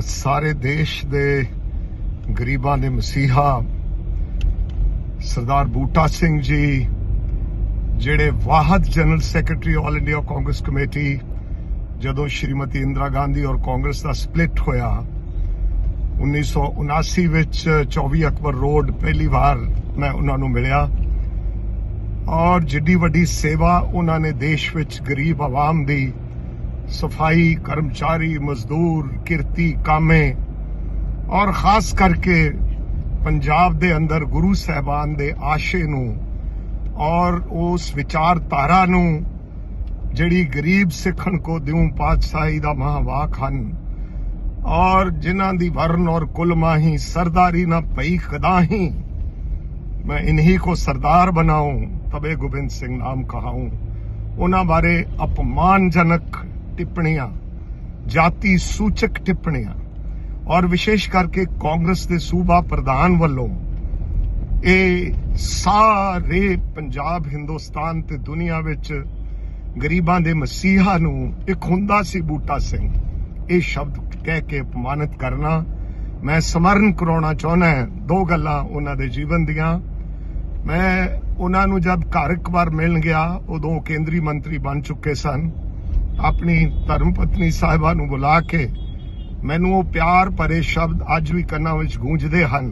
ਸਾਰੇ ਦੇਸ਼ ਦੇ ਗਰੀਬਾਂ ਦੇ ਮਸੀਹਾ ਸਰਦਾਰ ਬੂਟਾ ਸਿੰਘ ਜੀ, ਜਿਹੜੇ ਵਾਹਦ general secretary all India Congress committee, ਜਦੋਂ ਸ਼੍ਰੀਮਤੀ ਇੰਦਰਾ ਗਾਂਧੀ ਔਰ ਕਾਂਗਰਸ ਦਾ ਸਪਲਿਟ ਹੋਇਆ 1979 ਵਿੱਚ 24 ਅਕਬਰ ਰੋਡ ਪਹਿਲੀ ਵਾਰ ਮੈਂ ਉਹਨਾਂ ਨੂੰ ਮਿਲਿਆ। ਔਰ ਜਿੱਡੀ ਵੱਡੀ ਸੇਵਾ ਉਹਨਾਂ ਨੇ ਦੇਸ਼ ਵਿੱਚ ਗਰੀਬ ਆਵਾਮ ਦੀ ਸਫਾਈ ਕਰਮਚਾਰੀ ਮਜ਼ਦੂਰ ਕਿਰਤੀ ਕਾਮੇ ਔਰ ਖਾਸ ਕਰਕੇ ਪੰਜਾਬ ਦੇ ਅੰਦਰ ਗੁਰੂ ਸਾਹਿਬਾਨ ਦੇ ਆਸ਼ੇ ਨੂੰ ਔਰ ਉਸ ਵਿਚਾਰਧਾਰਾ ਨੂੰ ਜਿਹੜੀ ਗਰੀਬ ਸਿੱਖਣ ਕੋ ਦਿਉ ਪਾਤਸ਼ਾਹੀ ਦਾ ਮਹਾਵਾਕ ਹਨ ਔਰ ਜਿਨ੍ਹਾਂ ਦੀ ਵਰਨ ਔਰ ਕੁਲ ਮਾਹੀ ਸਰਦਾਰੀ ਨਾ ਪਈ ਕਦਾਹੀ मैं इन्हीं को सरदार बनाऊं तबे गोविंद सिंह नाम कहाऊं ਉਹਨਾਂ ਬਾਰੇ ਅਪਮਾਨਜਨਕ ਟਿੱਪਣੀਆਂ, ਜਾਤੀ ਸੂਚਕ ਟਿੱਪਣੀਆਂ ਔਰ ਵਿਸ਼ੇਸ਼ ਕਰਕੇ ਕਾਂਗਰਸ ਦੇ ਸੂਬਾ ਪ੍ਰਧਾਨ ਵੱਲੋਂ ਇਹ ਸਾਰੇ ਪੰਜਾਬ, ਹਿੰਦੁਸਤਾਨ ਤੇ ਦੁਨੀਆ ਵਿੱਚ ਗਰੀਬਾਂ ਦੇ ਮਸੀਹਾ ਨੂੰ ਇੱਕ ਹੁੰਦਾ ਸੀ ਬੂਟਾ ਸਿੰਘ। ਇਹ ਸ਼ਬਦ ਕਹਿ ਕੇ ਅਪਮਾਨਿਤ ਕਰਨਾ ਮੈਂ ਸਮਰਨ ਕਰਾਉਣਾ ਚਾਹੁੰਦਾ ਹਾਂ। ਦੋ ਗੱਲਾਂ ਉਹਨਾਂ ਦੇ ਜੀਵਨ ਦੀਆਂ। ਮੈਂ ਉਹਨਾਂ ਨੂੰ ਜਦ ਘਰ ਇੱਕ ਵਾਰ ਮਿਲਣ ਗਿਆ, ਉਦੋਂ ਕੇਂਦਰੀ ਮੰਤਰੀ ਬਣ ਚੁੱਕੇ ਸਨ। ਆਪਣੀ ਧਰਮ ਪਤਨੀ ਸਾਹਿਬਾ ਨੂੰ ਬੁਲਾ ਕੇ ਮੈਨੂੰ ਉਹ ਪਿਆਰ ਭਰੇ ਸ਼ਬਦ ਅੱਜ ਵੀ ਕੰਨਾਂ ਵਿੱਚ ਗੂੰਜਦੇ ਹਨ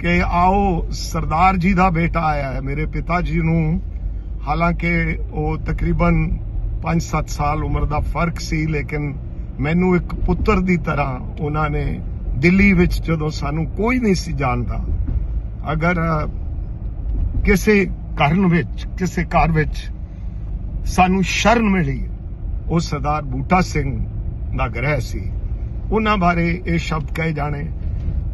ਕਿ ਆਓ ਸਰਦਾਰ ਜੀ ਦਾ ਬੇਟਾ ਆਇਆ ਹੈ, ਮੇਰੇ ਪਿਤਾ ਜੀ ਨੂੰ। ਹਾਲਾਂਕਿ ਉਹ ਤਕਰੀਬਨ 5-7 ਸਾਲ ਉਮਰ ਦਾ ਫ਼ਰਕ ਸੀ, ਲੇਕਿਨ ਮੈਨੂੰ ਇੱਕ ਪੁੱਤਰ ਦੀ ਤਰ੍ਹਾਂ ਉਹਨਾਂ ਨੇ ਦਿੱਲੀ ਵਿੱਚ ਜਦੋਂ ਸਾਨੂੰ ਕੋਈ ਨਹੀਂ ਸੀ ਜਾਣਦਾ, ਅਗਰ ਕਿਸੇ ਘਰ ਵਿੱਚ, ਕਿਸੇ ਘਰ ਵਿੱਚ ਸਾਨੂੰ ਸ਼ਰਨ ਮਿਲੀ। ਉਹ ਸਰਦਾਰ ਬੂਟਾ ਸਿੰਘ ਦਾ ਗ੍ਰਹਿ ਸੀ। ਉਹਨਾਂ ਬਾਰੇ ਇਹ ਸ਼ਬਦ ਕਹੇ ਜਾਣੇ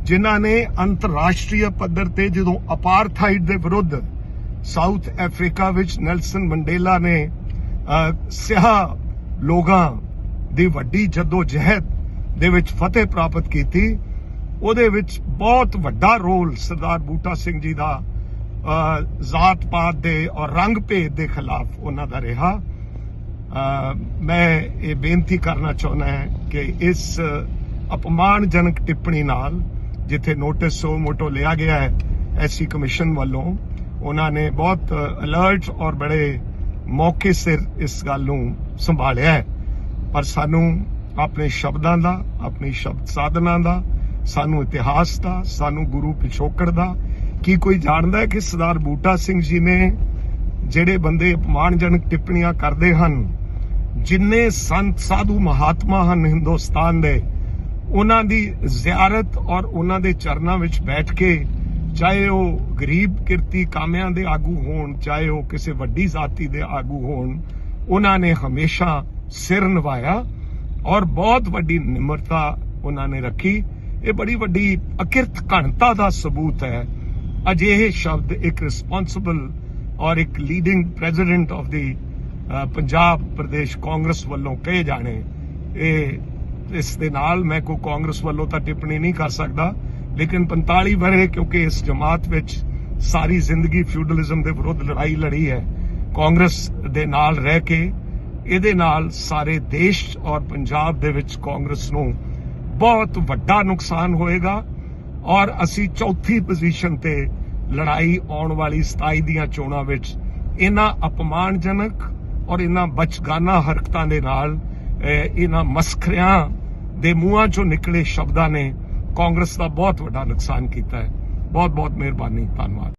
ਜਿਨ੍ਹਾਂ ਨੇ ਅੰਤਰਰਾਸ਼ਟਰੀ ਪੱਧਰ ਤੇ ਜਦੋਂ ਅਪਾਰਥਾਈਡ ਦੇ ਵਿਰੁੱਧ ਸਾਊਥ ਅਫਰੀਕਾ ਵਿੱਚ ਨੈਲਸਨ ਮੰਡੇਲਾ ਨੇ ਅ, ਲੋਕਾਂ ਦੀ ਵੱਡੀ ਜਦੋਜਹਿਦ ਦੇ ਵਿੱਚ ਫਤਿਹ ਪ੍ਰਾਪਤ ਕੀਤੀ ਉਹਦੇ ਵਿੱਚ ਬਹੁਤ ਵੱਡਾ ਰੋਲ ਸਰਦਾਰ ਬੂਟਾ ਸਿੰਘ ਜੀ ਦਾ ਜ਼ਾਤ ਪਾਤ ਦੇ ਔਰ ਰੰਗ ਭੇਦ ਦੇ ਖਿਲਾਫ ਉਹਨਾਂ ਦਾ ਰਿਹਾ। ਮੈਂ ਇਹ ਬੇਨਤੀ ਕਰਨਾ ਚਾਹੁੰਦਾ ਹਾਂ ਕਿ ਇਸ ਅਪਮਾਨਜਨਕ ਟਿੱਪਣੀ ਨਾਲ ਜਿੱਥੇ ਨੋਟਿਸ ਸੋ ਮੋਟੋ ਲਿਆ ਗਿਆ ਹੈ, ਐਸਸੀ ਕਮਿਸ਼ਨ ਵੱਲੋਂ, ਉਹਨਾਂ ਨੇ ਬਹੁਤ ਅਲਰਟ ਔਰ ਬੜੇ ਮੌਕੇ ਸਿਰ ਇਸ ਗੱਲ ਨੂੰ ਸੰਭਾਲਿਆ ਹੈ। ਪਰ ਸਾਨੂੰ ਆਪਣੇ ਸ਼ਬਦਾਂ ਦਾ, ਆਪਣੇ ਸ਼ਬਦ ਸਾਧਨਾ ਦਾ, ਸਾਨੂੰ ਇਤਿਹਾਸ ਦਾ, ਸਾਨੂੰ ਗੁਰੂ ਪਿਛੋਕੜ ਦਾ, ਕੀ ਕੋਈ ਜਾਣਦਾ ਹੈ ਕਿ ਸਰਦਾਰ ਬੂਟਾ ਸਿੰਘ ਜੀ ਨੇ ਜਿਹੜੇ ਬੰਦੇ ਅਪਮਾਨਜਨਕ ਟਿੱਪਣੀਆਂ ਕਰਦੇ ਹਨ ਜਿੰਨੇ ਸੰਤ ਸਾਧੂ ਮਹਾਤਮਾ ਹਨ ਹਿੰਦੁਸਤਾਨ ਦੇ, ਉਹਨਾਂ ਦੀ ਜ਼ਿਆਰਤ ਔਰ ਉਹਨਾਂ ਦੇ ਚਰਨਾਂ ਵਿੱਚ ਬੈਠ ਕੇ ਚਾਹੇ ਉਹ ਗਰੀਬ ਕਿਰਤੀ ਕਾਮਿਆਂ ਦੇ ਆਗੂ ਹੋਣ, ਚਾਹੇ ਉਹ ਕਿਸੇ ਵੱਡੀ ਜ਼ਾਤੀ ਦੇ ਆਗੂ ਹੋਣ, ਉਹਨਾਂ ਨੇ ਹਮੇਸ਼ਾ ਸਿਰ ਨਿਭਾਇਆ ਔਰ ਬਹੁਤ ਵੱਡੀ ਨਿਮਰਤਾ ਉਹਨਾਂ ਨੇ ਰੱਖੀ। ਇਹ ਬੜੀ ਵੱਡੀ ਅਕਿਰਤ ਘਣਤਾ ਦਾ ਸਬੂਤ ਹੈ। ਅਜਿਹੇ ਸ਼ਬਦ ਇੱਕ ਰਿਸਪੌਂਸਿਬਲ ਔਰ ਇੱਕ leading president of the Punjab Pradesh Congress ਵੱਲੋਂ ਕਹੇ ਜਾਣੇ, ਇਹ ਇਸ ਦੇ ਨਾਲ ਮੈਂ ਕੋਈ ਕਾਂਗਰਸ ਵੱਲੋਂ ਤਾਂ ਟਿੱਪਣੀ ਨਹੀਂ ਕਰ ਸਕਦਾ, ਲੇਕਿਨ 45 ਵਰੇ ਕਿਉਂਕਿ ਇਸ ਜਮਾਤ ਵਿੱਚ ਸਾਰੀ ਜ਼ਿੰਦਗੀ ਫਿਊਡਲਿਜ਼ਮ ਦੇ ਵਿਰੁੱਧ ਲੜਾਈ ਲੜੀ ਹੈ, ਕਾਂਗਰਸ ਦੇ ਨਾਲ ਰਹਿ ਕੇ ਇਹਦੇ ਨਾਲ ਸਾਰੇ ਦੇਸ਼ ਔਰ ਪੰਜਾਬ ਦੇ ਵਿੱਚ ਕਾਂਗਰਸ ਨੂੰ ਬਹੁਤ ਵੱਡਾ ਨੁਕਸਾਨ ਹੋਏਗਾ ਔਰ ਅਸੀਂ ਚੌਥੀ ਪੋਜੀਸ਼ਨ ਤੇ ਲੜਾਈ ਆਉਣ ਵਾਲੀ 27 ਦੀਆਂ ਚੋਣਾਂ ਵਿੱਚ ਇਹਨਾਂ ਅਪਮਾਨਜਨਕ ਔਰ ਇਹਨਾਂ ਬਚਗਾਨਾ ਹਰਕਤਾਂ ਦੇ ਨਾਲ ਅਹ, ਇਹਨਾਂ ਮਸਖਰਿਆਂ ਦੇ ਮੂੰਹਾਂ ਚੋਂ ਨਿਕਲੇ ਸ਼ਬਦਾਂ ਨੇ ਕਾਂਗਰਸ ਦਾ ਬਹੁਤ ਵੱਡਾ ਨੁਕਸਾਨ ਕੀਤਾ ਹੈ। ਬਹੁਤ ਬਹੁਤ ਮਿਹਰਬਾਨੀ ਧੰਨਵਾਦ।